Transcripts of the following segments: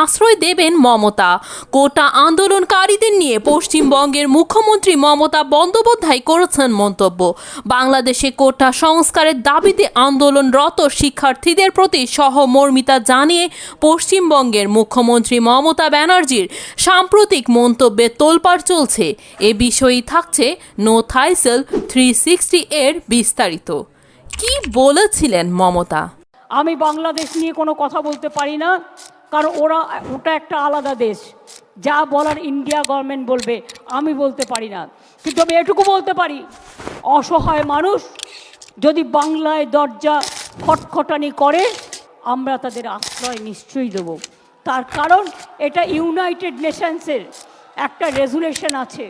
আশ্রয় দেবেন মমতা। কোটা আন্দোলনকারীদের নিয়ে পশ্চিমবঙ্গের মুখ্যমন্ত্রী মমতা বন্দ্যোপাধ্যায় করেছেন মন্তব্য। বাংলাদেশে কোটা সংস্কারের দাবিতে আন্দোলনরত শিক্ষার্থীদের প্রতি সহমর্মিতা জানিয়ে পশ্চিমবঙ্গের মুখ্যমন্ত্রী মমতা ব্যানার্জির সাম্প্রতিক মন্তব্যে তোলপাড় চলছে। এ বিষয়েই থাকছে নো থাইসেল থ্রি সিক্সটি এর বিস্তারিত। কি বলেছিলেন মমতা? আমি বাংলাদেশ নিয়ে কোনো কথা বলতে পারি না। কারণ ওরা, ওটা একটা আলাদা দেশ। যা বলার ইন্ডিয়া গভর্নমেন্ট বলবে, আমি বলতে পারি না। কিন্তু আমি এটুকু বলতে পারি, অসহায় মানুষ যদি বাংলায় দরজা খটখটানি করে, আমরা তাদের আশ্রয় নিশ্চয়ই দেব। তার কারণ, এটা ইউনাইটেড নেশনসের একটা রেজুলেশন আছে।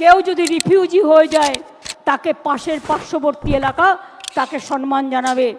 কেউ যদি রিফিউজি হয়ে যায়, তাকে পাশের পার্শ্ববর্তী এলাকা তাকে সম্মান জানাবে।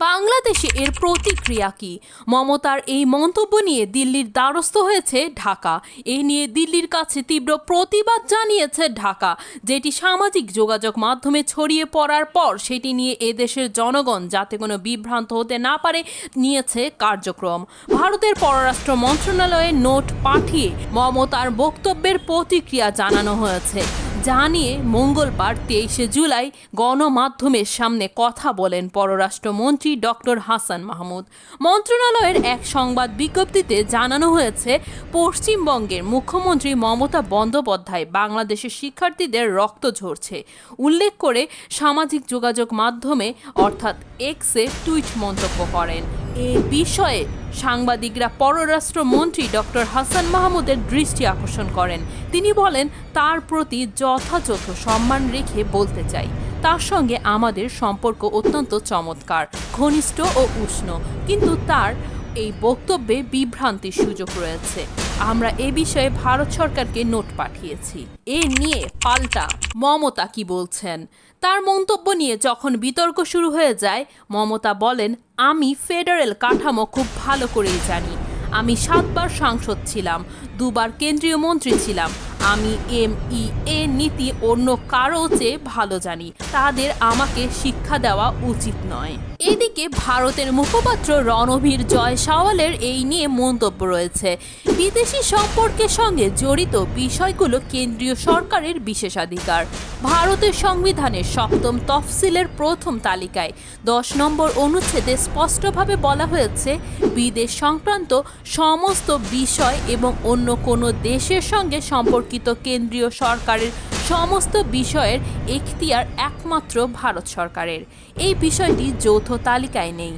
বাংলাদেশে এর প্রতিক্রিয়া কি? মমতার এই মন্তব্য নিয়ে দিল্লির দ্বারস্থ হয়েছে ঢাকা। এ নিয়ে দিল্লির কাছে তীব্র প্রতিবাদ জানিয়েছে ঢাকা, যেটি সামাজিক যোগাযোগ মাধ্যমে ছড়িয়ে পড়ার পর সেটি নিয়ে এদেশের জনগণ যাতে কোনো বিভ্রান্ত হতে না পারে, নিয়েছে কার্যক্রম। ভারতের পররাষ্ট্র মন্ত্রণালয়ে নোট পাঠিয়ে মমতার বক্তব্যের প্রতিক্রিয়া জানানো হয়েছে। জানিয়ে মঙ্গলবার তেইশে জুলাই গণমাধ্যমের সামনে কথা বলেন পররাষ্ট্রমন্ত্রী ডক্টর হাসান মাহমুদ। মন্ত্রণালয়ের এক সংবাদ বিজ্ঞপ্তিতে জানানো হয়েছে, পশ্চিমবঙ্গের মুখ্যমন্ত্রী মমতা বন্দ্যোপাধ্যায় বাংলাদেশের শিক্ষার্থীদের রক্ত ঝরছে। উল্লেখ করে সামাজিক যোগাযোগ মাধ্যমে, অর্থাৎ এক্সে টুইট মন্তব্য করেন। এ বিষয়ে সাংবাদিকরা পররাষ্ট্রমন্ত্রী ডক্টর হাসান মাহমুদের দৃষ্টি আকর্ষণ করেন। তিনি বলেন, তার প্রতি যথাযথ সম্মান রেখে বলতে চাই। তার সঙ্গে আমাদের সম্পর্ক অত্যন্ত চমৎকার, ঘনিষ্ঠ ও উষ্ণ। কিন্তু তার এই বক্তব্যে বিভ্রান্তির সুযোগ রয়েছে। আমরা এ বিষয়ে ভারত সরকারকে নোট পাঠিয়েছি। এ নিয়ে পাল্টা মমতা কি বলছেন? তার মন্তব্য নিয়ে যখন বিতর্ক শুরু হয়ে যায়, মমতা বলেন, আমি ফেডারেল কাঠামো খুব ভালো করেই জানি। আমি সাতবার সাংসদ ছিলাম, দুবার কেন্দ্রীয় মন্ত্রী ছিলাম আমি এম ই এ নীতি অন্য কারও চেয়ে ভালো জানি। তাদের আমাকে শিক্ষা দেওয়া উচিত নয়। এদিকে ভারতের মুখপাত্র রণবীর জয় সাওয়ালের এই নিয়ে মন্তব্য রয়েছে। বিদেশি সম্পর্কের সঙ্গে জড়িত বিষয়গুলো কেন্দ্রীয় সরকারের বিশেষাধিকার। ভারতের সংবিধানের সপ্তম তফসিলের প্রথম তালিকায়। দশ নম্বর অনুচ্ছেদে স্পষ্টভাবে বলা হয়েছে, বিদেশ সংক্রান্ত সমস্ত বিষয় এবং অন্য কোনো দেশের সঙ্গে সম্পর্কিত কেন্দ্রীয় সরকারের সমস্ত বিষয়ের এখতিয়ার একমাত্র ভারত সরকারের। এই বিষয়টি যৌথ তালিকায় নেই,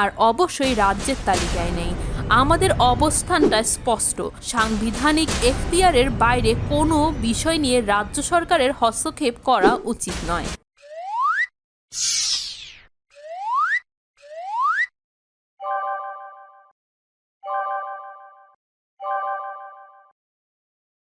আর অবশ্যই রাজ্যের তালিকায় নেই। আমাদের অবস্থানটা স্পষ্ট, সাংবিধানিক এখতিয়ারের বাইরে কোনো বিষয় নিয়ে রাজ্য সরকারের হস্তক্ষেপ করা উচিত নয়। you